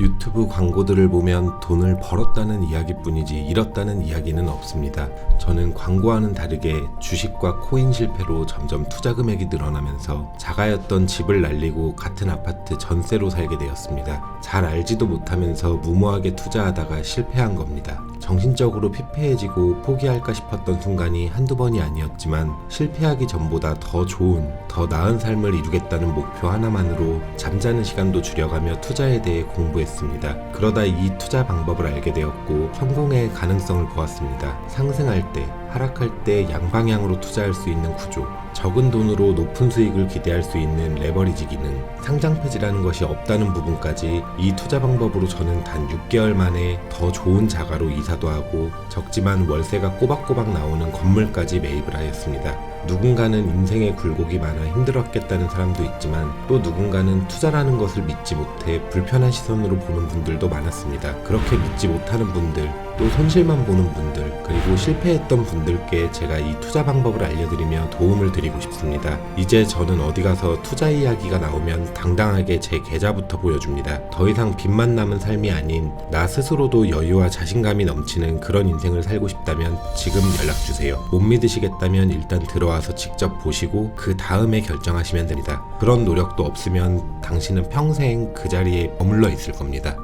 유튜브 광고들을 보면 돈을 벌었다는 이야기뿐이지 잃었다는 이야기는 없습니다. 저는 광고와는 다르게 주식과 코인 실패로 점점 투자 금액이 늘어나면서 자가였던 집을 날리고 같은 아파트 전세로 살게 되었습니다. 잘 알지도 못하면서 무모하게 투자하다가 실패한 겁니다. 정신적으로 피폐해지고 포기할까 싶었던 순간이 한두 번이 아니었지만 실패하기 전보다 더 좋은, 더 나은 삶을 이루겠다는 목표 하나만으로 잠자는 시간도 줄여가며 투자에 대해 공부했습니다. 그러다 이 투자 방법을 알게 되었고 성공의 가능성을 보았습니다. 상승할 때, 하락할 때 양방향으로 투자할 수 있는 구조, 적은 돈으로 높은 수익을 기대할 수 있는 레버리지 기능, 상장 폐지라는 것이 없다는 부분까지 이 투자 방법으로 저는 단 6개월 만에 더 좋은 자가로 이사도 하고 적지만 월세가 꼬박꼬박 나오는 건물까지 매입을 하였습니다. 누군가는 인생의 굴곡이 많아 힘들었겠다는 사람도 있지만 또 누군가는 투자라는 것을 믿지 못해 불편한 시선으로 보는 분들도 많았습니다. 그렇게 믿지 못하는 분들, 또 손실만 보는 분들, 그리고 실패했던 분들께 제가 이 투자 방법을 알려드리며 도움을 드리고 싶습니다. 이제 저는 어디 가서 투자 이야기가 나오면 당당하게 제 계좌부터 보여줍니다. 더 이상 빚만 남은 삶이 아닌 나 스스로도 여유와 자신감이 넘치는 그런 인생을 살고 싶다면 지금 연락주세요. 못 믿으시겠다면 일단 들어와서 직접 보시고 그 다음에 결정하시면 됩니다. 그런 노력도 없으면 당신은 평생 그 자리에 머물러 있을 겁니다.